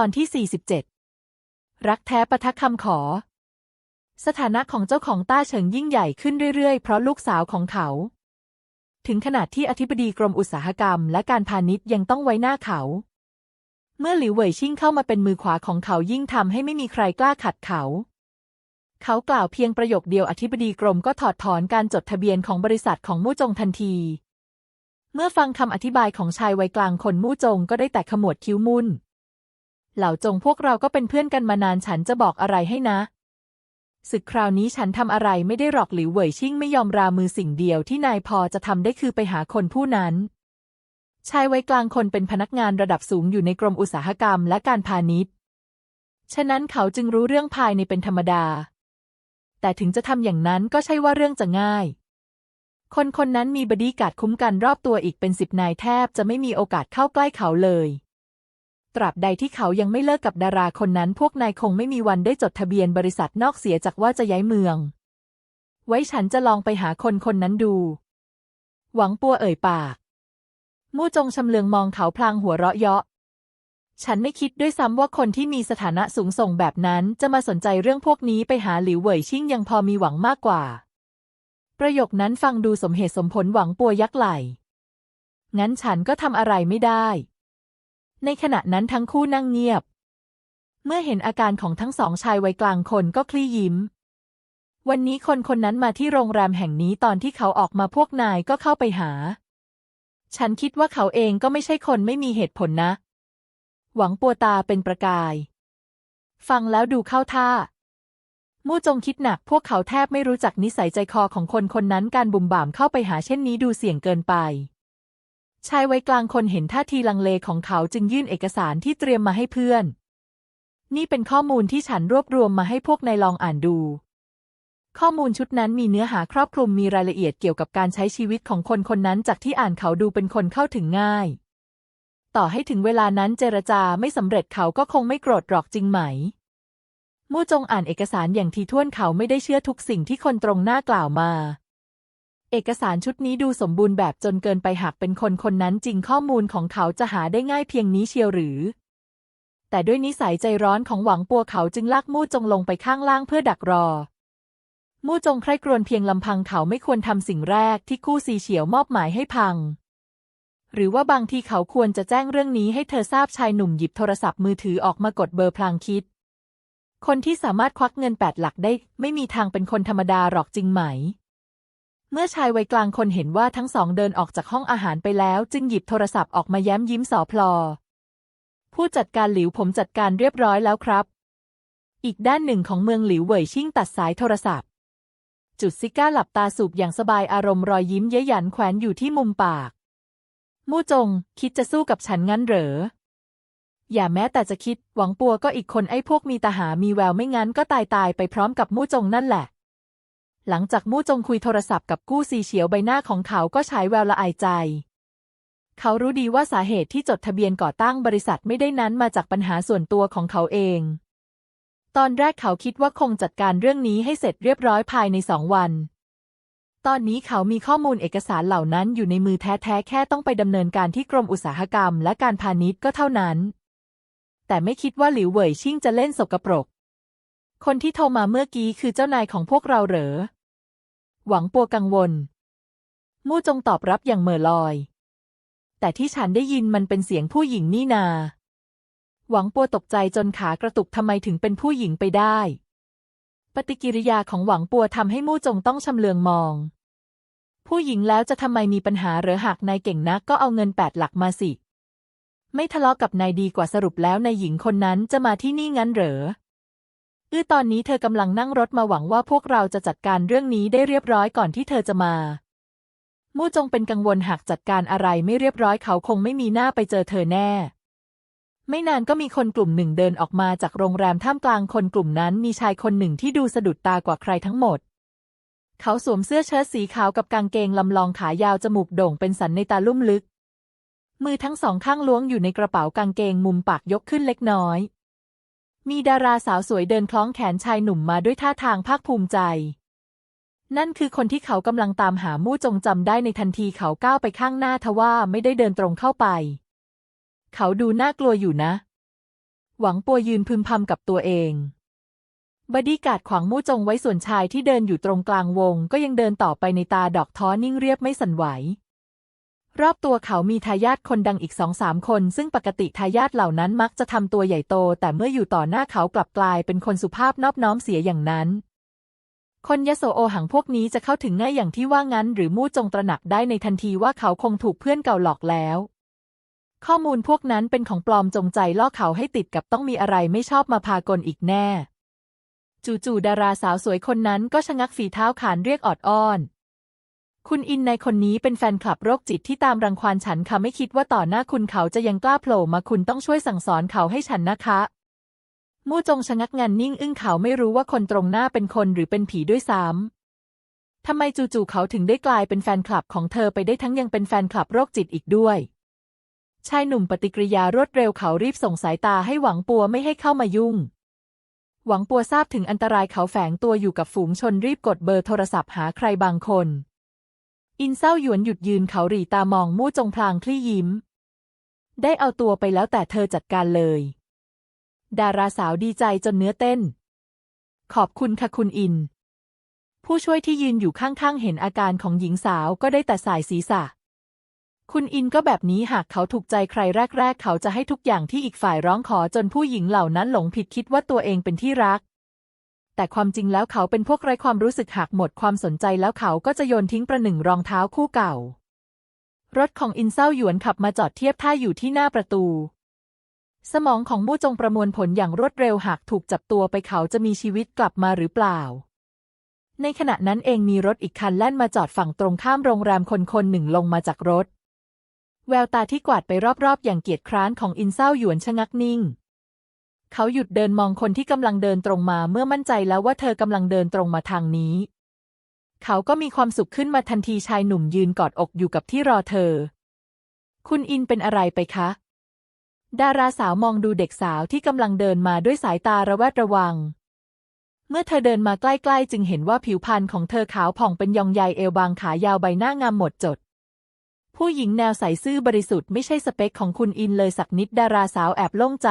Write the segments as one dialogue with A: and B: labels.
A: ตอนที่ 47 รักแท้ประทักคำขอ สถานะของเจ้าของต้าเฉิงยิ่งใหญ่ขึ้นเรื่อยๆ เพราะลูกสาวของเขา ถึงขนาดที่อธิบดีกรมอุตสาหกรรม และการพาณิชย์ยังต้องไว้หน้าเขา เมื่อหลิวเหวยชิ่งเข้ามาเป็นมือขวาของเขายิ่งทำให้ไม่มีใครกล้าขัดเขา เขากล่าวเพียงประโยคเดียวอธิบดีกรมก็ถอดถอนการจดทะเบียนของบริษัทของมู่จงทันที เมื่อฟังคำอธิบายของชายวัยกลางคนมู่จงก็ได้แต่ขมวดคิ้วมุ่น เหล่าจงพวกเราก็เป็นเพื่อนกันมานานฉันจะบอกอะไรให้นะศึกคราวนี้ฉันทำอะไรไม่ได้หรอกหลิวเหวยชิ่งไม่ยอมรามือสิ่งเดียวที่นายพอจะทำได้คือไปหาคนผู้นั้น ชายวัยกลางคนเป็นพนักงานระดับสูงอยู่ในกรมอุตสาหกรรมและการพาณิชย์ ฉะนั้นเขาจึงรู้เรื่องภายในเป็นธรรมดา แต่ถึงจะทำอย่างนั้นก็ใช่ว่าเรื่องจะง่าย คนคนนั้นมีบดีการ์ดคุ้มกันรอบตัวอีกเป็นสิบนายแทบจะไม่มีโอกาสเข้าใกล้เขาเลย ตราบใดที่เขายังไม่เลิกกับดาราคนนั้น พวกนายคงไม่มีวันได้จดทะเบียนบริษัทนอกเสียจากว่าจะย้ายเมือง ไว้ฉันจะลองไปหาคนคนนั้นดู หวังปัวเอ่ยปาก มู่จงชำเลืองมองเขาพลางหัวเราะเยาะ ฉันไม่คิดด้วยซ้ำว่าคนที่มีสถานะสูงส่งแบบนั้นจะมาสนใจเรื่องพวกนี้ไปหาหลิวเหวยชิ่งยังพอมีหวังมากกว่า ประโยคนั้นฟังดูสมเหตุสมผลหวังปัวยักไหลงั้นฉันก็ทำอะไรไม่ได้ ในขณะนั้นทั้งคู่นั่งเงียบ เมื่อเห็นอาการของทั้งสองชายวัยกลางคนก็คลี่ยิ้ม วันนี้คนคนนั้นมาที่โรงแรมแห่งนี้ตอนที่เขาออกมาพวกนายก็เข้าไปหา ฉันคิดว่าเขาเองก็ไม่ใช่คนไม่มีเหตุผลนะ หวังปัวตาเป็นประกาย ฟังแล้วดูเข้าท่ามู่จงคิดหนักพวกเขาแทบไม่รู้จักนิสัยใจคอของคนคนนั้นการบุ่มบ่ามเข้าไปหาเช่นนี้ดูเสี่ยงเกินไป ชายวัยกลางคนเห็นท่าทีลังเลของเขาจึงยื่นเอกสารที่เตรียมมาให้เพื่อน นี่เป็นข้อมูลที่ฉันรวบรวมมาให้พวกนายลองอ่านดู ข้อมูลชุดนั้นมีเนื้อหาครอบคลุมมีรายละเอียดเกี่ยวกับการใช้ชีวิตของคนคนนั้นจากที่อ่านเขาดูเป็นคนเข้าถึงง่าย ต่อให้ถึงเวลานั้นเจรจาไม่สำเร็จเขาก็คงไม่โกรธหรอกจริงไหม มู่จงอ่านเอกสารอย่างทีท่วนเขาไม่ได้เชื่อทุกสิ่งที่คนตรงหน้ากล่าวมา เอกสารชุดนี้ดูสมบูรณ์แบบจนเกินไปหากเป็นคนคนนั้นจริงข้อมูลของเขาจะหาได้ง่ายเพียงนี้เชียวหรือ แต่ด้วยนิสัยใจร้อนของหวังปัวเขาจึงลากมู่จงลงไปข้างล่างเพื่อดักรอ มู่จงใคร่ครวญเพียงลำพังเขาไม่ควรทำสิ่งแรกที่กู้ซีเฉียวมอบหมายให้พัง หรือว่าบางทีเขาควรจะแจ้งเรื่องนี้ให้เธอทราบชายหนุ่มหยิบโทรศัพท์มือถือออกมากดเบอร์พลางคิด คนที่สามารถควักเงินแปดหลักได้ ไม่มีทางเป็นคนธรรมดาหรอกจริงไหม มื่อชายวัยกลางคนเห็นว่าทั้งสองเดินออกจากห้องอาหารไปแล้ว จึงหยิบโทรศัพท์ออกมาแย้มยิ้มสอพลอ ผู้จัดการหลิวผมจัดการเรียบร้อยแล้วครับ อีกด้านหนึ่งของเมืองหลิวเหวยชิ่งตัดสายโทรศัพท์ จุดซิก้าหลับตาสูบอย่างสบายอารมณ์รอยยิ้มเย้ยหยันแขวนอยู่ที่มุมปาก มู่จง คิดจะสู้กับฉันงั้นเหรอ อย่าแม้แต่จะคิด หวังปัวก็อีกคนไอ้พวกมีตาหามีแววไม่งั้นก็ตายตายไปพร้อมกับมู่จงนั่นแหละ หลังจากมู่จงคุยโทรศัพท์กับกู้ซีเฉียวใบหน้าของเขาก็ฉายแววละอายใจ เขารู้ดีว่าสาเหตุที่จดทะเบียนก่อตั้งบริษัทไม่ได้นั้นมาจากปัญหาส่วนตัวของเขาเอง ตอนแรกเขาคิดว่าคงจัดการเรื่องนี้ให้เสร็จเรียบร้อยภายในสองวัน ตอนนี้เขามีข้อมูลเอกสารเหล่านั้นอยู่ในมือแท้ๆแค่ต้องไปดำเนินการที่กรมอุตสาหกรรมและการพาณิชย์ก็เท่านั้น แต่ไม่คิดว่าหลิวเหวยชิ่งจะเล่นสกปรกคนที่โทรมาเมื่อกี้คือเจ้านายของพวกเราเหรอ หวังปัวกังวล มู่จงตอบรับอย่างเม่อลอย แต่ที่ฉันได้ยินมันเป็นเสียงผู้หญิงนี่นา หวังปัวตกใจจนขากระตุกทำไมถึงเป็นผู้หญิงไปได้ ปฏิกิริยาของหวังปัวทำให้มู่จงต้องชำเลืองมอง ผู้หญิงแล้วจะทำไมมีปัญหาหรือหากนายเก่งนักก็เอาเงินแปดหลักมาสิ ไม่ทะเลาะกับนายดีกว่าสรุปแล้วนายหญิงคนนั้นจะมาที่นี่งั้นเหรอ อื้อตอนนี้เธอกำลังนั่งรถมาหวังว่าพวกเราจะจัดการเรื่องนี้ได้เรียบร้อยก่อนที่เธอจะมา มู่จงเป็นกังวลหากจัดการอะไรไม่เรียบร้อยเขาคงไม่มีหน้าไปเจอเธอแน่ ไม่นานก็มีคนกลุ่มหนึ่งเดินออกมาจากโรงแรมท่ามกลางคนกลุ่มนั้นมีชายคนหนึ่งที่ดูสะดุดตากว่าใครทั้งหมด เขาสวมเสื้อเชิ้ตสีขาวกับกางเกงลำลองขายาวจมูกโด่งเป็นสันในตาลุ่มลึก มือทั้งสองข้างล้วงอยู่ในกระเป๋ากางเกงมุมปากยกขึ้นเล็กน้อย มีดาราสาวสวยเดินคล้องแขนชายหนุ่มมาด้วยท่าทางภาคภูมิใจ นั่นคือคนที่เขากำลังตามหามู่จงจำได้ในทันทีเขาก้าวไปข้างหน้าทว่าไม่ได้เดินตรงเข้าไป เขาดูน่ากลัวอยู่นะ หวังปัวยืนพึมพำกับตัวเอง บดีการ์ดขวางมู่จงไว้ส่วนชายที่เดินอยู่ตรงกลางวง ก็ยังเดินต่อไปในตาดอกท้อนิ่งเรียบไม่สั่นไหว รอบตัวเขามีทายาทคนดังอีกสองสามคน ซึ่งปกติทายาทเหล่านั้นมักจะทำตัวใหญ่โต แต่เมื่ออยู่ต่อหน้าเขากลับกลายเป็นคนสุภาพนอบน้อมเสียอย่างนั้น คนยโสโอหังพวกนี้จะเข้าถึงง่ายอย่างที่ว่างั้น หรือมู่จงตระหนักได้ในทันทีว่าเขาคงถูกเพื่อนเก่าหลอกแล้ว ข้อมูลพวกนั้นเป็นของปลอมจงใจล่อเขาให้ติดกับต้องมีอะไรไม่ชอบมาพากลอีกแน่ จู่ๆดาราสาวสวยคนนั้นก็ชะงักฝีเท้าขานเรียกออดอ้อน คุณอินในคนนี้เป็นแฟนคลับโรคจิตที่ตามรังควานฉันค่ะไม่คิดว่าต่อหน้าคุณเขาจะยังกล้าโผล่มาคุณต้องช่วยสั่งสอนเขาให้ฉันนะคะ มู่จงชะงักงันนิ่งอึ้งเขาไม่รู้ว่าคนตรงหน้าเป็นคนหรือเป็นผีด้วยซ้ำทำไมจู่ๆเขาถึงได้กลายเป็นแฟนคลับของเธอไปได้ทั้งยังเป็นแฟนคลับโรคจิตอีกด้วย ชายหนุ่มปฏิกิริยารวดเร็วเขารีบส่งสายตาให้หวังปัวไม่ให้เข้ามายุ่ง หวังปัวทราบถึงอันตรายเขาแฝงตัวอยู่กับฝูงชนรีบกดเบอร์โทรศัพท์หาใครบางคน อินเศร้าหยวนหยุดยืนเขาหรีตามองมู่จงพลางคลี่ยิ้ม ได้เอาตัวไปแล้วแต่เธอจัดการเลย ดาราสาวดีใจจนเนื้อเต้น ขอบคุณค่ะคุณอิน ผู้ช่วยที่ยืนอยู่ข้างๆ เห็นอาการของหญิงสาวก็ได้แต่สายศีรษะ คุณอินก็แบบนี้หากเขาถูกใจใครแรก ๆ เขาจะให้ทุกอย่างที่อีกฝ่ายร้องขอจนผู้หญิงเหล่านั้นหลงผิดคิดว่าตัวเองเป็นที่รัก แต่ความจริงแล้วเขาเป็นพวกไร้ความรู้สึกหากหมดความสนใจแล้วเขาก็จะโยนทิ้งประหนึ่งรองเท้าคู่เก่า รถของอินเศร้าหยวนขับมาจอดเทียบท่าอยู่ที่หน้าประตู สมองของมู่จงประมวลผลอย่างรวดเร็วหากถูกจับตัวไปเขาจะมีชีวิตกลับมาหรือเปล่า ในขณะนั้นเองมีรถอีกคันแล่นมาจอดฝั่งตรงข้ามโรงแรมคนคนหนึ่งลงมาจากรถ แววตาที่กวาดไปรอบๆ อย่างเกียจคร้านของอินเศร้าหยวนชะงักนิ่ง เขาหยุดเดินมองคนที่กำลังเดินตรงมาเมื่อมั่นใจแล้วว่าเธอกำลังเดินตรงมาทางนี้ เขาก็มีความสุขขึ้นมาทันทีชายหนุ่มยืนกอดอกอยู่กับที่รอเธอ คุณอินเป็นอะไรไปคะ ดาราสาวมองดูเด็กสาวที่กำลังเดินมาด้วยสายตาระแวดระวัง เมื่อเธอเดินมาใกล้ๆ จึงเห็นว่าผิวพรรณของเธอขาวผ่องเป็นยองใยเอวบางขายาวใบหน้างามหมดจดผู้หญิงแนวใสซื่อบริสุทธิ์ไม่ใช่สเปคของคุณอินเลยสักนิดดาราสาวแอบโล่งใจ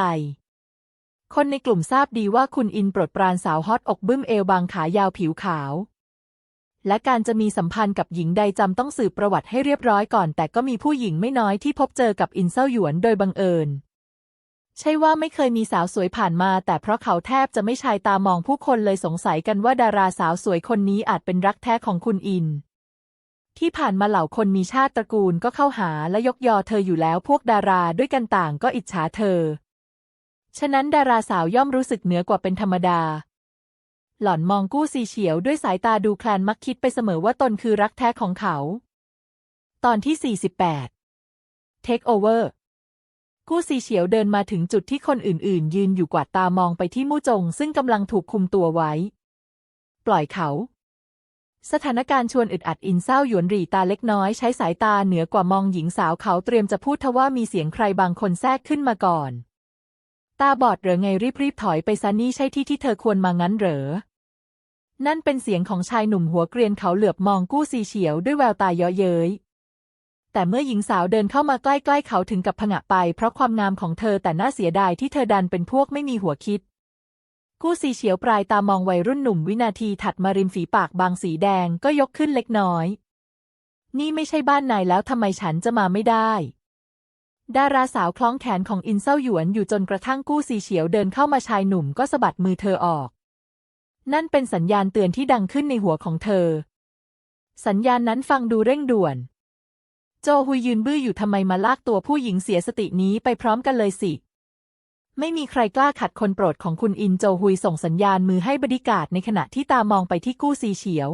A: คนในกลุ่มทราบดีว่าคุณอินปรดปรานสาวฮอตอกบึ้มเอวบางขายาวผิวขาว และการจะมีสัมพันธ์กับหญิงใดจำต้องสืบประวัติให้เรียบร้อยก่อน แต่ก็มีผู้หญิงไม่น้อยที่พบเจอกับอินเซาหยวนโดยบังเอิญ ใช่ว่าไม่เคยมีสาวสวยผ่านมา แต่เพราะเขาแทบจะไม่ชายตามองผู้คนเลยสงสัยกันว่าดาราสาวสวยคนนี้อาจเป็นรักแท้ของคุณอินที่ผ่านมาเหล่าคนมีชาติตระกูลก็เข้าหาและยกยอเธออยู่แล้วพวกดาราด้วยกันต่างก็อิจฉาเธอ ฉะนั้นดาราสาวย่อมรู้สึกเหนือกว่าเป็นธรรมดา หล่อนมองกู้ซีเฉียวด้วยสายตาดูแคลนมักคิดไปเสมอว่าตนคือรักแท้ของเขา ตอนที่ 48 Take over กู้ซีเฉียวเดินมาถึงจุดที่คนอื่น ๆ ยืนอยู่กวาดตามองไปที่มู่จง ซึ่งกำลังถูกคุมตัวไว้ ปล่อยเขา สถานการณ์ชวนอึดอัดอินเศร้าหยวนรีตาเล็กน้อยใช้สายตาเหนือกว่ามองหญิงสาวเขาเตรียมจะพูดทว่ามีเสียงใครบางคนแทรกขึ้นมาก่อน ตาบอดเหรอไงรีบๆถอยไปซะนี่ใช่ที่ที่เธอควรมางั้นเหรอ นั่นเป็นเสียงของชายหนุ่มหัวเกรียนเขาเหลือบมองกู้ซีเฉียวด้วยแววตาเยาะเย้ย แต่เมื่อหญิงสาวเดินเข้ามาใกล้ๆเขาถึงกับผงะไป เพราะความงามของเธอแต่น่าเสียดายที่เธอดันเป็นพวกไม่มีหัวคิด กู้ซีเฉียวปลายตามองวัยรุ่นหนุ่มวินาทีถัดมาริมฝีปากบางสีแดงก็ยกขึ้นเล็กน้อย นี่ไม่ใช่บ้านนายแล้วทำไมฉันจะมาไม่ได้ ดาราสาวคล้องแขนของอินเซาหยวนอยู่จนกระทั่งกู้ซีเฉียวเดินเข้ามาชายหนุ่มก็สะบัดมือเธอออก นั่นเป็นสัญญาณเตือนที่ดังขึ้นในหัวของเธอ สัญญาณนั้นฟังดูเร่งด่วน โจฮุยยืนบื้ออยู่ทำไมมาลากตัวผู้หญิงเสียสตินี้ไปพร้อมกันเลยสิ ไม่มีใครกล้าขัดคนโปรดของคุณอินโจฮุยส่งสัญญาณมือให้บริการในขณะที่ตามองไปที่กู้ซีเฉียว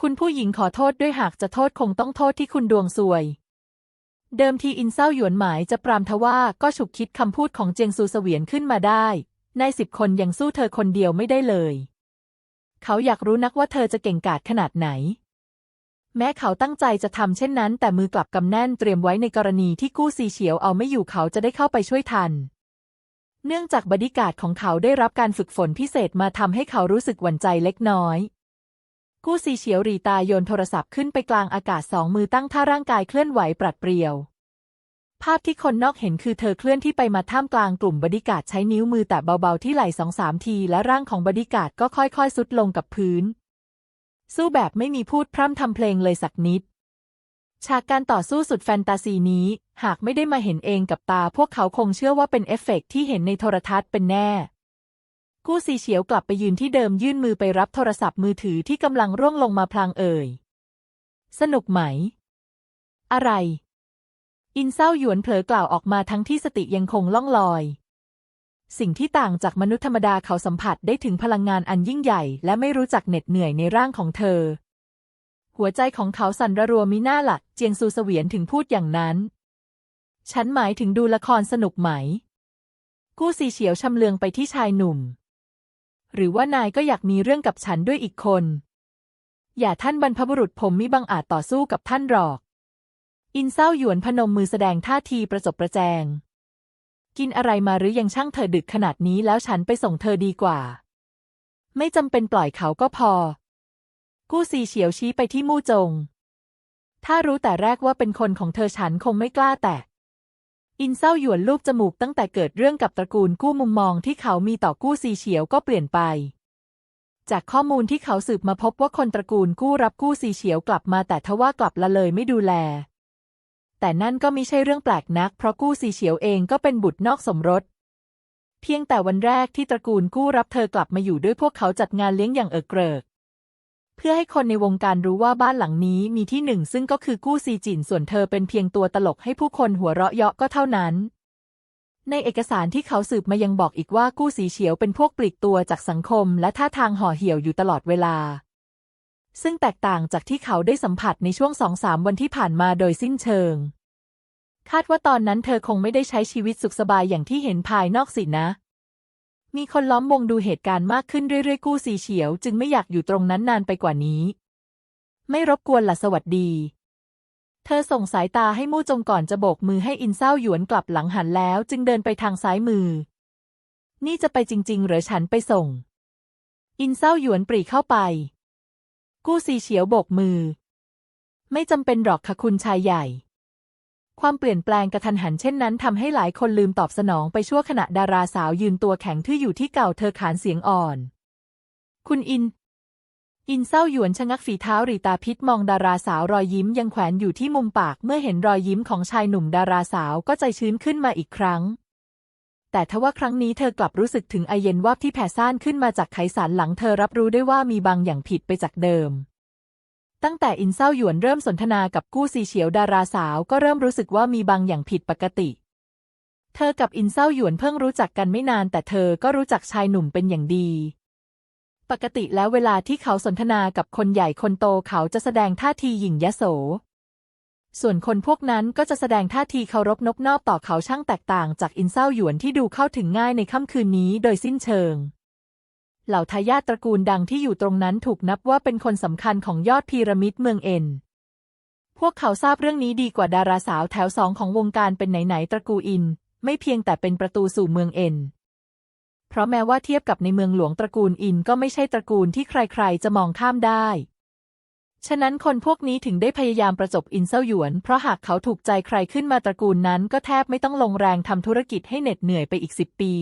A: คุณผู้หญิงขอโทษด้วยหากจะโทษคงต้องโทษที่คุณดวงซวย เดิมทีอินเศร้าหยวนหมายจะปรามทว่าก็ฉุกคิดคำพูดของเจียงซูเสวียนขึ้นมาได้ในสิบคนยังสู้เธอคนเดียวไม่ได้เลย เขาอยากรู้นักว่าเธอจะเก่งกาจขนาดไหน แม้เขาตั้งใจจะทำเช่นนั้น แต่มือกลับกำแน่นเตรียมไว้ในกรณีที่กู้ซีเฉียวเอาไม่อยู่เขาจะได้เข้าไปช่วยทัน เนื่องจากบดิกาดของเขาได้รับการฝึกฝนพิเศษมาทำให้เขารู้สึกหวั่นใจเล็กน้อย กู้ซีเฉียวรีตาโยนโทรศัพท์ขึ้นไปกลางอากาศสองมือตั้งท่าร่างกายเคลื่อนไหวปรัดเปรียว ภาพที่คนนอกเห็นคือเธอเคลื่อนที่ไปมาท่ามกลางกลุ่มบอดิการ์ดใช้นิ้วมือแตะเบาๆที่ไหล่สองสามที และร่างของบอดิการ์ดก็ค่อยๆสุดลงกับพื้น สู้แบบไม่มีพูดพร่ำทำเพลงเลยสักนิด ฉากการต่อสู้สุดแฟนตาซีนี้ หากไม่ได้มาเห็นเองกับตา พวกเขาคงเชื่อว่าเป็นเอฟเฟกต์ที่เห็นในโทรทัศน์เป็นแน่ กู้ซีเฉียวกลับไปยืนที่เดิมยื่นมือไปรับโทรศัพท์มือถือที่กำลังร่วงลงมาพลางเอ่ย สนุกไหม อะไร อินเศร้าหยวนเผลอกล่าวออกมาทั้งที่สติยังคงล่องลอย สิ่งที่ต่างจากมนุษย์ธรรมดาเขาสัมผัสได้ถึงพลังงานอันยิ่งใหญ่และไม่รู้จักเหน็ดเหนื่อยในร่างของเธอ หัวใจของเขาสั่นระรัวมิหน้าหลักเจียงซูเสวียนถึงพูดอย่างนั้น ฉันหมายถึงดูละครสนุกไหมกู้ซีเฉียวชำเลืองไปที่ชายหนุ่ม หรือว่านายก็อยากมีเรื่องกับฉันด้วยอีกคน อย่าท่านบรรพบุรุษผมมิบังอาจต่อสู้กับท่านหรอก อินเศร้าหยวนพนมมือแสดงท่าทีประจบประแจง กินอะไรมาหรือยังช่างเธอดึกขนาดนี้แล้วฉันไปส่งเธอดีกว่า ไม่จำเป็นปล่อยเขาก็พอ กู้ซีเฉียวชี้ไปที่มู่จง ถ้ารู้แต่แรกว่าเป็นคนของเธอฉันคงไม่กล้าแตะ อินเศร้าหยวนลูบจมูกตั้งแต่เกิดเรื่องกับตระกูลกู้มุมมองที่เขามีต่อกู้ซีเฉียวก็เปลี่ยนไป จากข้อมูลที่เขาสืบมาพบว่าคนตระกูลกู้รับกู้ซีเฉียวกลับมาแต่ทว่ากลับละเลยไม่ดูแล แต่นั่นก็ไม่ใช่เรื่องแปลกนัก เพราะกู้ซีเฉียวเองก็เป็นบุตรนอกสมรส เพียงแต่วันแรกที่ตระกูลกู้รับเธอกลับมาอยู่ด้วยพวกเขาจัดงานเลี้ยงอย่างเอิกเกริก เพื่อให้คนในวงการรู้ว่าบ้านหลังนี้มีที่หนึ่งซึ่งก็คือกู้ซีจินส่วนเธอเป็นเพียงตัวตลกให้ผู้คนหัวเราะเยาะก็เท่านั้น ในเอกสารที่เขาสืบมายังบอกอีกว่ากู้สีเฉียวเป็นพวกปลีกตัวจากสังคม และท่าทางห่อเหี่ยวอยู่ตลอดเวลา ซึ่งแตกต่างจากที่เขาได้สัมผัสในช่วงสองสามวันที่ผ่านมาโดยสิ้นเชิง คาดว่าตอนนั้นเธอคงไม่ได้ใช้ชีวิตสุขสบายอย่างที่เห็นภายนอกสินะ มีคนล้อมวงดูเหตุการณ์มากขึ้นเรื่อยๆ กู้สีเฉียว จึงไม่อยากอยู่ตรงนั้นนานไปกว่านี้ ไม่รบกวนล่ะสวัสดี เธอส่งสายตาให้มู่จงก่อนจะโบกมือให้อินเศร้าหยวนกลับหลังหันแล้ว จึงเดินไปทางซ้ายมือ นี่จะไปจริง ๆ หรือฉันไปส่ง อินเศร้าหยวนปรีเข้าไป กู้ซีเฉียวโบกมือ ไม่จำเป็นหรอกค่ะคุณชายใหญ่ ความเปลี่ยนแปลงกระทันหันเช่นนั้นทำให้หลายคนลืมตอบสนองไปชั่วขณะดาราสาวยืนตัวแข็งทื่ออยู่ที่เก่าเธอขานเสียงอ่อน คุณอิน อินเศร้าหยวนชะงักฝีเท้าหรีตาพิษมองดาราสาวรอยยิ้มยังแขวนอยู่ที่มุมปากเมื่อเห็นรอยยิ้มของชายหนุ่มดาราสาวก็ใจชื้นขึ้นมาอีกครั้ง แต่ทว่าครั้งนี้เธอกลับรู้สึกถึงไอเย็นวาบที่แผ่ซ่านขึ้นมาจากไขสันหลังเธอรับรู้ได้ว่ามีบางอย่างผิดไปจากเดิม ตั้งแต่อินเศร้าหยวนเริ่มสนทนากับกู้ซีเฉียวดาราสาวก็เริ่มรู้สึกว่ามีบางอย่างผิดปกติ เธอกับอินเศร้าหยวนเพิ่งรู้จักกันไม่นาน แต่เธอก็รู้จักชายหนุ่มเป็นอย่างดี ปกติแล้วเวลาที่เขาสนทนากับคนใหญ่คนโตเขาจะแสดงท่าทีหยิ่งยโส ส่วนคนพวกนั้นก็จะแสดงท่าทีเคารพนบนอบต่อเขาช่างแตกต่างจากอินเศร้าหยวนที่ดูเข้าถึงง่ายในค่ำคืนนี้โดยสิ้นเชิง เหล่าทายาทตระกูลดังที่อยู่ตรงนั้นถูกนับว่าเป็นคนสำคัญของยอดพีระมิดเมืองเอ็น พวกเขาทราบเรื่องนี้ดีกว่าดาราสาวแถวสองของวงการเป็นไหนๆตระกูลอิน ไม่เพียงแต่เป็นประตูสู่เมืองเอ็น เพราะแม้ว่าเทียบกับในเมืองหลวงตระกูลอินก็ไม่ใช่ตระกูลที่ใครๆจะมองข้ามได้ ฉะนั้นคนพวกนี้ถึงได้พยายามประจบอินเซาหยวน เพราะหากเขาถูกใจใครขึ้นมาตระกูลนั้นก็แทบไม่ต้องลงแรงทำธุรกิจให้เหน็ดเหนื่อยไปอีกสิบปี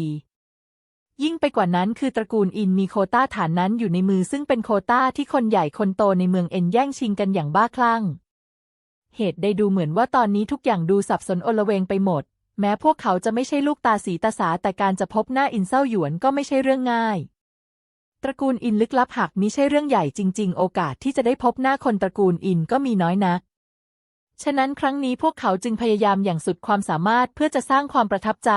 A: ยิ่งไปกว่านั้นคือตระกูลอินมีโคต้าฐานนั้นอยู่ในมือซึ่งเป็นโคต้าที่คนใหญ่คนโตในเมืองเอ็นแย่งชิงกันอย่างบ้าคลั่ง เหตุใดดูเหมือนว่าตอนนี้ทุกอย่างดูสับสนโอลเวงไปหมด แม้พวกเขาจะไม่ใช่ลูกตาสีตาสาแต่การจะพบหน้าอินเซาหยวนก็ไม่ใช่เรื่องง่าย ตระกูลอินลึกลับหากมิใช่เรื่องใหญ่จริง ๆ โอกาสที่จะได้พบหน้าคนตระกูลอินก็มีน้อยนักฉะนั้นครั้งนี้พวกเขาจึงพยายามอย่างสุดความสามารถเพื่อจะสร้างความประทับใจ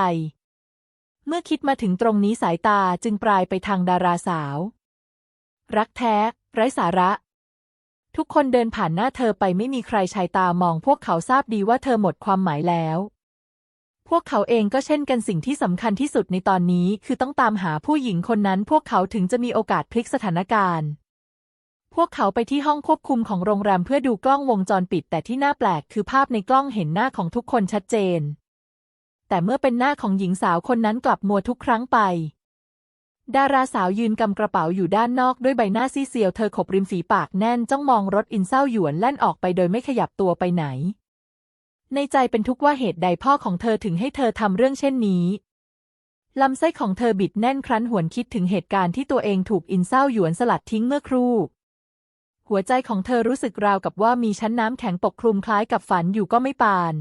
A: เมื่อคิดมาถึงตรงนี้สายตาจึงปลายไปทางดาราสาว รักแท้ ไร้สาระ ทุกคนเดินผ่านหน้าเธอไปไม่มีใครชายตามอง พวกเขาทราบดีว่าเธอหมดความหมายแล้ว พวกเขาเองก็เช่นกันสิ่งที่สำคัญที่สุดในตอนนี้คือต้องตามหาผู้หญิงคนนั้นพวกเขาถึงจะมีโอกาสพลิกสถานการณ์ พวกเขาไปที่ห้องควบคุมของโรงแรมเพื่อดูกล้องวงจรปิด แต่ที่น่าแปลกคือภาพในกล้องเห็นหน้าของทุกคนชัดเจน แต่เมื่อเป็นหน้าของหญิงสาวคนนั้นกลับมัวทุกครั้งไป ดาราสาวยืนกำกระเป๋าอยู่ด้านนอกด้วยใบหน้าซีเซียวเธอขบริมฝีปากแน่นจ้องมองรถอินเศร้าหยวนแล่นออกไปโดยไม่ขยับตัวไปไหน ในใจเป็นทุกข์ว่าเหตุใดพ่อของเธอถึงให้เธอทำเรื่องเช่นนี้ลำไส้ของเธอบิดแน่นครั้นหวนคิดถึงเหตุการณ์ที่ตัวเองถูกอินเศร้าหยวนสลัดทิ้งเมื่อครู่ หัวใจของเธอรู้สึกราวกับว่ามีชั้นน้ำแข็งปกคลุมคล้ายกับฝันอยู่ก็ไม่ปาน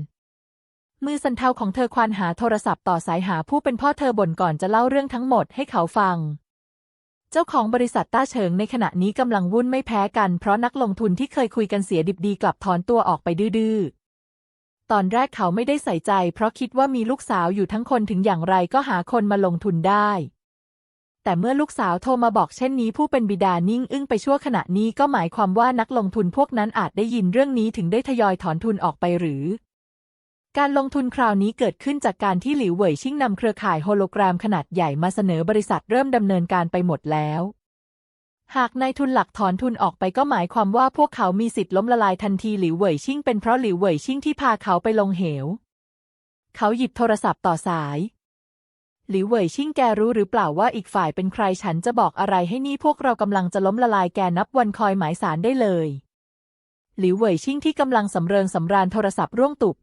A: มือสันเทาของเธอควานหาโทรศัพท์ต่อสายหาผู้เป็นพ่อเธอบ่นก่อนจะเล่าเรื่องทั้งหมดให้เขาฟัง เจ้าของบริษัทต้าเฉิงในขณะนี้กำลังวุ่นไม่แพ้กันเพราะนักลงทุนที่เคยคุยกันเสียดิบดีกลับถอนตัวออกไปดื้อๆตอนแรกเขาไม่ได้ใส่ใจ เพราะคิดว่ามีลูกสาวอยู่ทั้งคนถึงอย่างไรก็หาคนมาลงทุนได้ แต่เมื่อลูกสาวโทรมาบอกเช่นนี้ผู้เป็นบิดานิ่งอึ้งไปชั่วขณะนี้ก็หมายความว่านักลงทุนพวกนั้นอาจได้ยินเรื่องนี้ถึงได้ทยอยถอนทุนออกไปหรือ การลงทุนคราวนี้เกิดขึ้นจากการที่หลิวเหวยชิ่งนำเครือข่ายโฮโลแกรมขนาดใหญ่มาเสนอบริษัทเริ่มดำเนินการไปหมดแล้ว หากนายทุนหลักถอนทุนออกไปก็หมายความว่าพวกเขามีสิทธิ์ล้มละลายทันทีหลิวเหวยชิ่งเป็นเพราะหลิวเหวยชิ่งที่พาเขาไปลงเหว เขาหยิบโทรศัพท์ต่อสายหลิวเหวยชิ่งแกรู้หรือเปล่าว่าอีกฝ่ายเป็นใครฉันจะบอกอะไรให้นี่พวกเรากำลังจะล้มละลายแกนับวันคอยหมายสารได้เลย หลิวเหวยชิ่งที่กำลังสำเริงสำราญโทรศัพท์ร่วงตุบ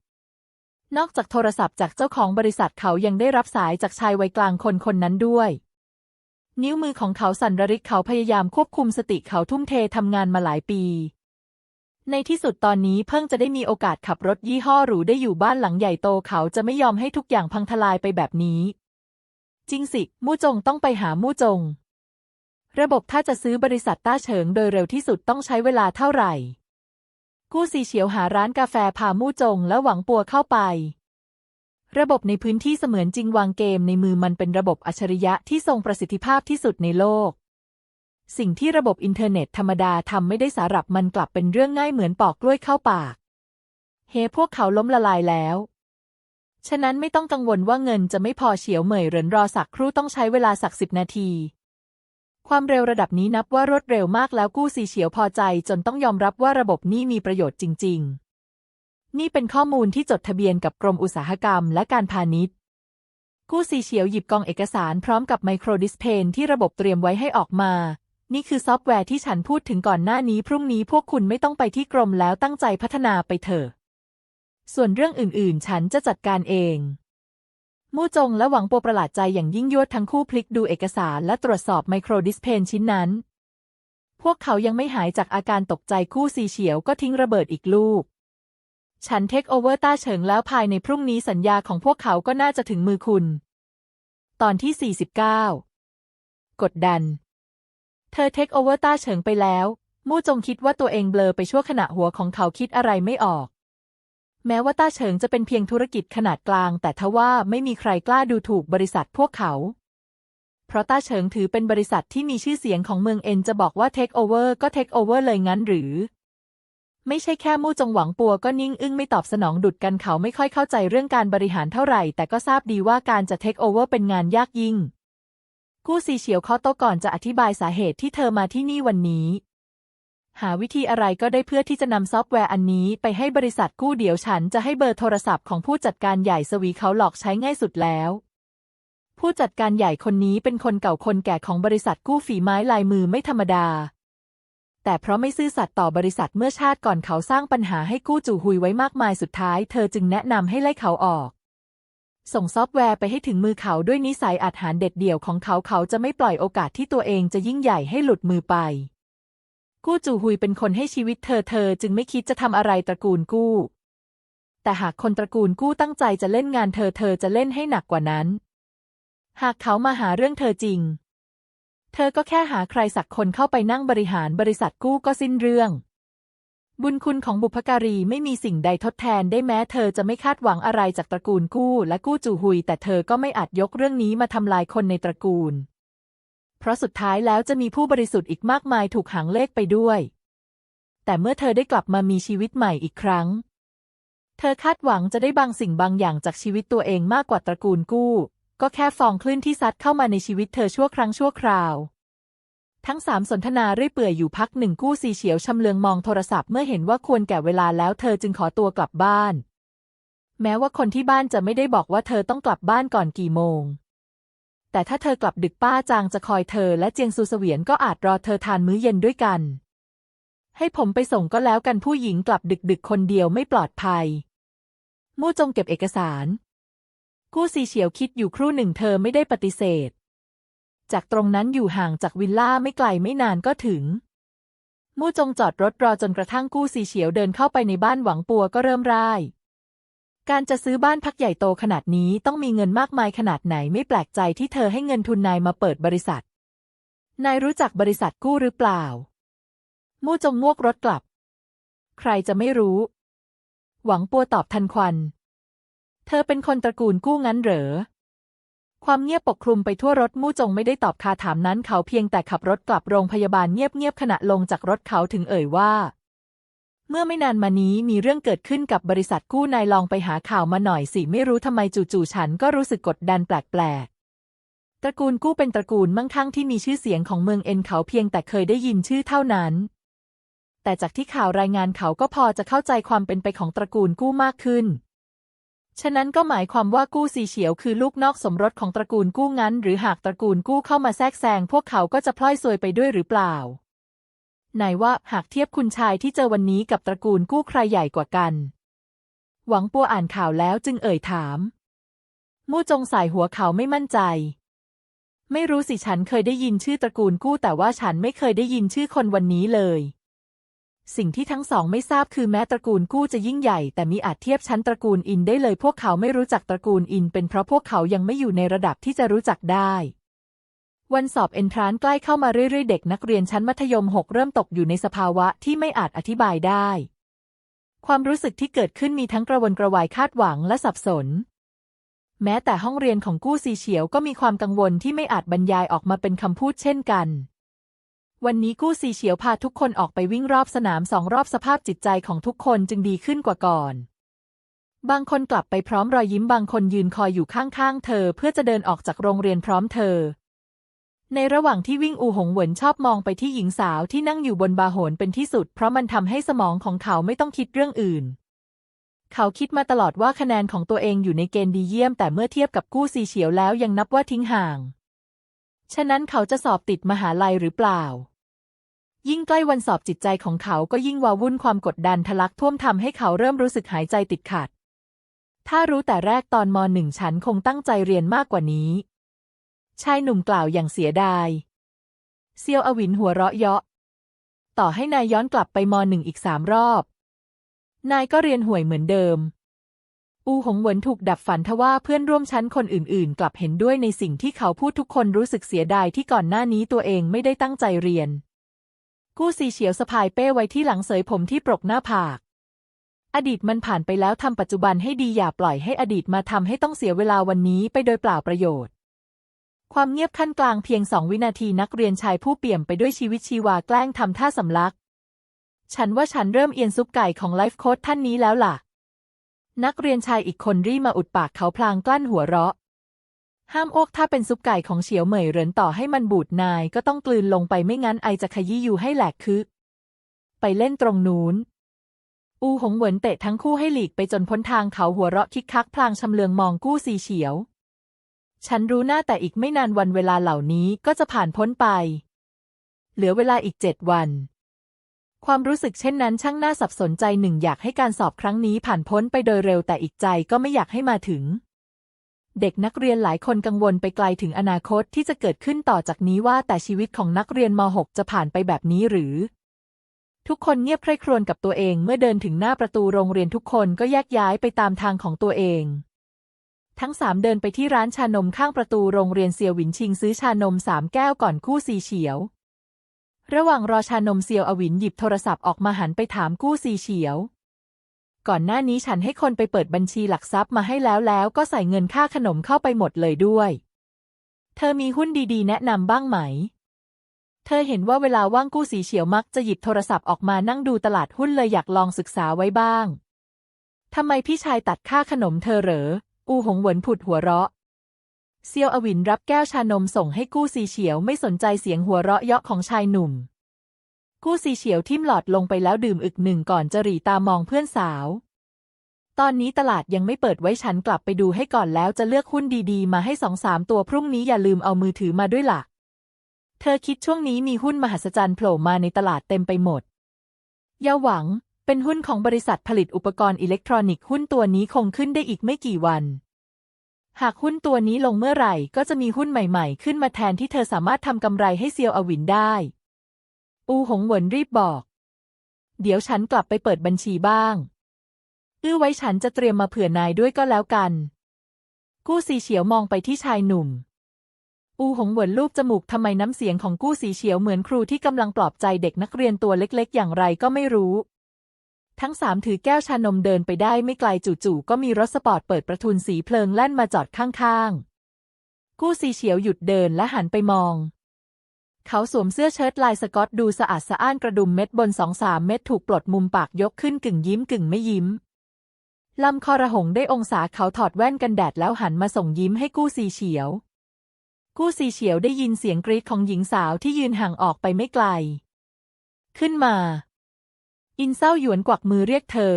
A: นอกจากโทรศัพท์จากเจ้าของบริษัทเขายังได้รับสายจากชายวัยกลางคนคนนั้นด้วย นิ้วมือของเขาสั่นระริกเขาพยายามควบคุมสติเขาทุ่มเททำงานมาหลายปี ในที่สุดตอนนี้เพิ่งจะได้มีโอกาสขับรถยี่ห้อหรูได้อยู่บ้านหลังใหญ่โตเขาจะไม่ยอมให้ทุกอย่างพังทลายไปแบบนี้ จริงสิ มู่จงต้องไปหามู่จง ระบบถ้าจะซื้อบริษัทต้าเฉิงโดยเร็วที่สุดต้องใช้เวลาเท่าไหร่ กู้ซีเฉียวหาร้านกาแฟพามู่จงและหวังปัวเข้าไป ระบบในพื้นที่เสมือนจริงวางเกมในมือมันเป็นระบบอัจฉริยะที่ทรงประสิทธิภาพที่สุดในโลก สิ่งที่ระบบอินเทอร์เน็ตธรรมดาทำไม่ได้สารับมันกลับเป็นเรื่องง่ายเหมือนปอกกล้วยเข้าปาก เฮพวกเขาล้มละลายแล้วฉะนั้นไม่ต้องกังวลว่าเงินจะไม่พอเฉียวเหมยเหรินรอสักครู่ต้องใช้เวลาสักสิบนาที ความเร็วระดับนี้นับว่ารวดเร็วมากแล้วกู้ซีเฉียวพอใจจนต้องยอมรับว่าระบบนี้มีประโยชน์จริง ๆ นี่เป็นข้อมูลที่จดทะเบียนกับกรมอุตสาหกรรมและการพาณิชย์กู้ซีเฉียวหยิบกองเอกสารพร้อมกับไมโครดิสเพนที่ระบบเตรียมไว้ให้ออกมา นี่คือซอฟต์แวร์ที่ฉันพูดถึงก่อนหน้านี้ พรุ่งนี้พวกคุณไม่ต้องไปที่กรมแล้วตั้งใจพัฒนาไปเถอะ ส่วนเรื่องอื่นๆ ฉันจะจัดการเอง มู่จงและหวังโปประหลาดใจอย่างยิ่งยวดทั้งคู่พลิกดูเอกสารและตรวจสอบไมโครดิสเพนชิ้นนั้น พวกเขายังไม่หายจากอาการตกใจคู่ซีเฉียวก็ทิ้งระเบิดอีกลูก ฉันเทคโอเวอร์ต้าเฉิงแล้วภายในพรุ่งนี้สัญญาของพวกเขาก็น่าจะถึงมือคุณ ตอนที่ 49 กดดัน เธอเทคโอเวอร์ต้าเฉิงไปแล้ว มู่จงคิดว่าตัวเองเบลอไปชั่วขณะหัวของเขาคิดอะไรไม่ออก แม้ว่าต้าเฉิงจะเป็นเพียงธุรกิจขนาดกลาง แต่ทว่าไม่มีใครกล้าดูถูกบริษัทพวกเขา เพราะต้าเฉิงถือเป็นบริษัทที่มีชื่อเสียงของเมืองเอ็นจะบอกว่าเทคโอเวอร์ก็เทคโอเวอร์เลยงั้นหรือ ไม่ใช่แค่มู่จงหวังปัวก็นิ่งอึ้งไม่ตอบสนองดุดกันเขาไม่ค่อยเข้าใจเรื่องการบริหารเท่าไหร่ แต่ก็ทราบดีว่าการจะเทคโอเวอร์เป็นงานยากยิ่งกู้ซีเฉียวเคาะโต๊ะก่อนจะอธิบายสาเหตุที่เธอมาที่นี่วันนี้ หาวิธีอะไรก็ได้เพื่อที่จะนำซอฟต์แวร์อันนี้ไปให้บริษัทกู้เดี๋ยวฉันจะให้เบอร์โทรศัพท์ของผู้จัดการใหญ่สวีเขาหลอกใช้ง่ายสุดแล้ว ผู้จัดการใหญ่คนนี้เป็นคนเก่าคนแก่ของบริษัทกู้ฝีไม้ลายมือไม่ธรรมดา แต่เพราะไม่ซื่อสัตย์ต่อบริษัทเมื่อชาติก่อนเขาสร้างปัญหาให้กู้จู่หุยไว้มากมายสุดท้ายเธอจึงแนะนำให้ไล่เขาออก ส่งซอฟต์แวร์ไปให้ถึงมือเขาด้วยนิสัยอาจหารเด็ดเดี่ยวของเขาเขาจะไม่ปล่อยโอกาสที่ตัวเองจะยิ่งใหญ่ให้หลุดมือไป กู้จู่หุยเป็นคนให้ชีวิตเธอเธอจึงไม่คิดจะทำอะไรตระกูลกู้ แต่หากคนตระกูลกู้ตั้งใจจะเล่นงานเธอเธอจะเล่นให้หนักกว่านั้น หากเขามาหาเรื่องเธอจริง เธอก็แค่หาใครสักคนเข้าไปนั่งบริหารบริษัทกู้ก็สิ้นเรื่อง บุญคุณของบุพการีไม่มีสิ่งใดทดแทนได้แม้เธอจะไม่คาดหวังอะไรจากตระกูลกู้และกู้จู่หุย แต่เธอก็ไม่อาจยกเรื่องนี้มาทำลายคนในตระกูล เพราะสุดท้ายแล้วจะมีผู้บริสุทธิ์อีกมากมายถูกหางเลขไปด้วย แต่เมื่อเธอได้กลับมามีชีวิตใหม่อีกครั้ง เธอคาดหวังจะได้บางสิ่งบางอย่างจากชีวิตตัวเองมากกว่าตระกูลกู้ ก็แค่ฟองคลื่นที่ซัดเข้ามาในชีวิตเธอชั่วครั้งชั่วคราว ทั้งสามสนทนาเรื่อยเปื่อยอยู่พักหนึ่งกู้สีเฉียวชำเลืองมองโทรศัพท์เมื่อเห็นว่าควรแก่เวลาแล้วเธอจึงขอตัวกลับบ้าน แม้ว่าคนที่บ้านจะไม่ได้บอกว่าเธอต้องกลับบ้านก่อนกี่โมง แต่ถ้าเธอกลับดึกป้าจางจะคอยเธอและเจียงซูเสวียนก็อาจรอเธอทานมื้อเย็นด้วยกัน ให้ผมไปส่งก็แล้วกันผู้หญิงกลับดึกๆ คนเดียวไม่ปลอดภัย มู่จงเก็บเอกสาร กู้ซีเฉียวคิดอยู่ครู่หนึ่งเธอไม่ได้ปฏิเสธ จากตรงนั้นอยู่ห่างจากวิลล่าไม่ไกลไม่นานก็ถึง มู่จงจอดรถรอจนกระทั่งกู้ซีเฉียวเดินเข้าไปในบ้านหวังปัวก็เริ่มร่าย การจะซื้อบ้านพักใหญ่โตขนาดนี้ต้องมีเงินมากมายขนาดไหนไม่แปลกใจที่เธอให้เงินทุนนายมาเปิดบริษัท นายรู้จักบริษัทกู้หรือเปล่า มู่จงงวกรถกลับ ใครจะไม่รู้ หวังปัวตอบทันควัน เธอเป็นคนตระกูลกู้งั้นเหรอ ความเงียบปกคลุมไปทั่วรถมู่จงไม่ได้ตอบคาถามนั้นเขาเพียงแต่ขับรถกลับโรงพยาบาลเงียบๆขณะลงจากรถเขาถึงเอ่ยว่า เมื่อไม่นานมานี้มีเรื่องเกิดขึ้นกับบริษัทกู้นายลองไปหาข่าวมาหน่อยสิ ไม่รู้ทำไมจู่ๆฉันก็รู้สึกกดดันแปลกๆ ตระกูลกู้เป็นตระกูลมั่งคั่งที่มีชื่อเสียงของเมืองเอ็นเขาเพียงแต่เคยได้ยินชื่อเท่านั้น แต่จากที่ข่าวรายงานเขาก็พอจะเข้าใจความเป็นไปของตระกูลกู้มากขึ้น ฉะนั้นก็หมายความว่ากู้ซีเฉียวคือลูกนอกสมรสของตระกูลกู้งั้น หรือหากตระกูลกู้เข้ามาแทรกแซงพวกเขาก็จะพลอยซวยไปด้วยหรือเปล่า นายว่าหากเทียบคุณชายที่เจอวันนี้กับตระกูลกู้ใครใหญ่กว่ากัน หวังปัวอ่านข่าวแล้วจึงเอ่ยถาม มู่จงสายหัวเขาไม่มั่นใจ ไม่รู้สิฉันเคยได้ยินชื่อตระกูลกู้แต่ว่าฉันไม่เคยได้ยินชื่อคนวันนี้เลย สิ่งที่ทั้งสองไม่ทราบคือแม้ตระกูลกู้จะยิ่งใหญ่ แต่มีอาจเทียบชั้นตระกูลอินได้เลย พวกเขาไม่รู้จักตระกูลอิน เป็นเพราะพวกเขายังไม่อยู่ในระดับที่จะรู้จักได้ วันสอบเอนทรานใกล้เข้ามาเรื่อยๆ เด็กนักเรียนชั้นมัธยมหกเริ่มตกอยู่ในสภาวะที่ไม่อาจอธิบายได้ ความรู้สึกที่เกิดขึ้นมีทั้งกระวนกระวายคาดหวังและสับสน แม้แต่ห้องเรียนของกู้ซีเฉียวก็มีความกังวลที่ไม่อาจบรรยายออกมาเป็นคำพูดเช่นกัน วันนี้กู้ซีเฉียวพาทุกคนออกไปวิ่งรอบสนามสองรอบสภาพจิตใจของทุกคนจึงดีขึ้นกว่าก่อนบางคนกลับไปพร้อมรอยยิ้มบางคนยืนคอยอยู่ข้างๆ เธอ เพื่อจะเดินออกจากโรงเรียนพร้อมเธอ ในระหว่างที่วิ่งอูหงเหวินชอบมองไปที่หญิงสาวที่นั่งอยู่บนบาโหนเป็นที่สุด เพราะมันทำให้สมองของเขาไม่ต้องคิดเรื่องอื่น เขาคิดมาตลอดว่าคะแนนของตัวเองอยู่ในเกณฑ์ดีเยี่ยม แต่เมื่อเทียบกับกู้ซีเฉียวแล้วยังนับว่าทิ้งห่าง ฉะนั้นเขาจะสอบติดมหาลัยหรือเปล่า ยิ่งใกล้วันสอบจิตใจของเขาก็ยิ่งวาวุ่นความกดดันทะลักท่วมทำให้เขาเริ่มรู้สึกหายใจติดขัด ถ้ารู้แต่แรกตอนมหนึ่งฉันคงตั้งใจเรียนมากกว่านี้ ชายหนุ่มกล่าวอย่างเสียดาย เซียวอวินหัวเราะเยาะ ต่อให้นายย้อนกลับไปมหนึ่งอีกสามรอบ นายก็เรียนห่วยเหมือนเดิม อูหงเหวินถูกดับฝันทว่าเพื่อนร่วมชั้นคนอื่นๆ กลับเห็นด้วยในสิ่งที่เขาพูดทุกคนรู้สึกเสียดายที่ก่อนหน้านี้ตัวเองไม่ได้ตั้งใจเรียน กู้ซีเฉียวสะพายเป้ไว้ที่หลังเสยผมที่ปรกหน้าผาก อดีตมันผ่านไปแล้วทำปัจจุบันให้ดีอย่าปล่อยให้อดีตมาทำให้ต้องเสียเวลาวันนี้ไปโดยเปล่าประโยชน์ ความเงียบขั้นกลางเพียงสองวินาทีนักเรียนชายผู้เปี่ยมไปด้วยชีวิตชีวาแกล้งทำท่าสำลัก ฉันว่าฉันเริ่มเอียนซุปไก่ของไลฟ์โค้ดท่านนี้แล้วล่ะ นักเรียนชายอีกคนรีมาอุดปากเขาพลางกลั้นหัวเราะ ห้ามโอกถ้าเป็นซุปไก่ของเฉียวเหมยเหรินต่อให้มันบูดนายก็ต้องกลืนลงไปไม่งั้นไอจะขยี้อยู่ให้แหลกคึกไปเล่นตรงนู้นอูหงเหวินเตะทั้งคู่ให้หลีกไปจนพ้นทางเขาหัวเราะคิกคักพลางชำเลืองมองกู้ซีเฉียว ฉันรู้หน้าแต่อีกไม่นานวันเวลาเหล่านี้ก็จะผ่านพ้นไป เหลือเวลาอีกเจ็ดวัน ความรู้สึกเช่นนั้นช่างน่าสับสนใจหนึ่งอยากให้การสอบครั้งนี้ผ่านพ้นไปโดยเร็วแต่อีกใจก็ไม่อยากให้มาถึง เด็กนักเรียนหลายคนกังวลไปไกลถึงอนาคตที่จะเกิดขึ้นต่อจากนี้ว่าแต่ชีวิตของนักเรียนม .6 จะผ่านไปแบบนี้หรือ ทุกคนเงียบใคร่ครวญกับตัวเองเมื่อเดินถึงหน้าประตูโรงเรียนทุกคนก็แยกย้ายไปตามทางของตัวเอง ทั้งสามเดินไปที่ร้านชานมข้างประตูโรงเรียนเซียวหวินชิงซื้อชานมสามแก้วก่อนกู้ซีเฉียว ระหว่างรอชานมเซียวอวินหยิบโทรศัพท์ออกมาหันไปถามกู้ซีเฉียว ก่อนหน้านี้ฉันให้คนไปเปิดบัญชีหลักทรัพย์มาให้แล้วแล้วก็ใส่เงินค่าขนมเข้าไปหมดเลยด้วย เธอมีหุ้นดีๆ แนะนำบ้างไหม เธอเห็นว่าเวลาว่างกู้สีเฉียวมักจะหยิบโทรศัพท์ออกมานั่งดูตลาดหุ้นเลยอยากลองศึกษาไว้บ้างทำไมพี่ชายตัดค่าขนมเธอเหรอ อูหงหวนผุดหัวเราะ เซียวอวินรับแก้วชานมส่งให้กู้ซีเฉียวไม่สนใจเสียงหัวเราะเยาะของชายหนุ่ม กู้ซีเฉียวทิ่มหลอดลงไปแล้วดื่มอึกหนึ่งก่อนจะหรีตามองเพื่อนสาว ตอนนี้ตลาดยังไม่เปิดไว้ฉันกลับไปดูให้ก่อนแล้วจะเลือกหุ้นดีๆ มาให้สองสามตัวพรุ่งนี้อย่าลืมเอามือถือมาด้วยล่ะ เธอคิดช่วงนี้มีหุ้นมหัศจรรย์โผล่มาในตลาดเต็มไปหมดอย่าหวัง เป็นหุ้นของบริษัทผลิตอุปกรณ์อิเล็กทรอนิกส์หุ้นตัวนี้คงขึ้นได้อีกไม่กี่วัน หากหุ้นตัวนี้ลงเมื่อไหร่ก็จะมีหุ้นใหม่ๆ ขึ้นมาแทนที่เธอสามารถทำกำไรให้เซียวอวินได้ อูหงเหวินรีบบอก เดี๋ยวฉันกลับไปเปิดบัญชีบ้าง อื้อไว้ฉันจะเตรียมมาเผื่อนายด้วยก็แล้วกัน กู้สีเฉียวมองไปที่ชายหนุ่ม อูหงเหวินลูบจมูกทำไมน้ำเสียงของกู้สีเฉียวเหมือนครูที่กำลังปลอบใจเด็กนักเรียนตัวเล็กๆ อย่างไรก็ไม่รู้ ทั้งสามถือแก้วชานมเดินไปได้ไม่ไกลจู่ๆก็มีรถสปอร์ตเปิดประทุนสีเพลิงแล่นมาจอดข้างๆ กู้สีเฉียวหยุดเดินและหันไปมอง เขาสวมเสื้อเชิ้ตลายสกอตดูสะอาดสะอ้านกระดุมเม็ดบนสองสามเม็ดถูกปลดมุมปากยกขึ้นกึ่งยิ้มกึ่งไม่ยิ้มลำคอระหงได้องศาเขาถอดแว่นกันแดดแล้วหันมาส่งยิ้มให้กู้ซีเฉียว กู้ซีเฉียวได้ยินเสียงกรีดของหญิงสาวที่ยืนห่างออกไปไม่ไกล ขึ้นมา อินเศร้าหยวนกวักมือเรียกเธอ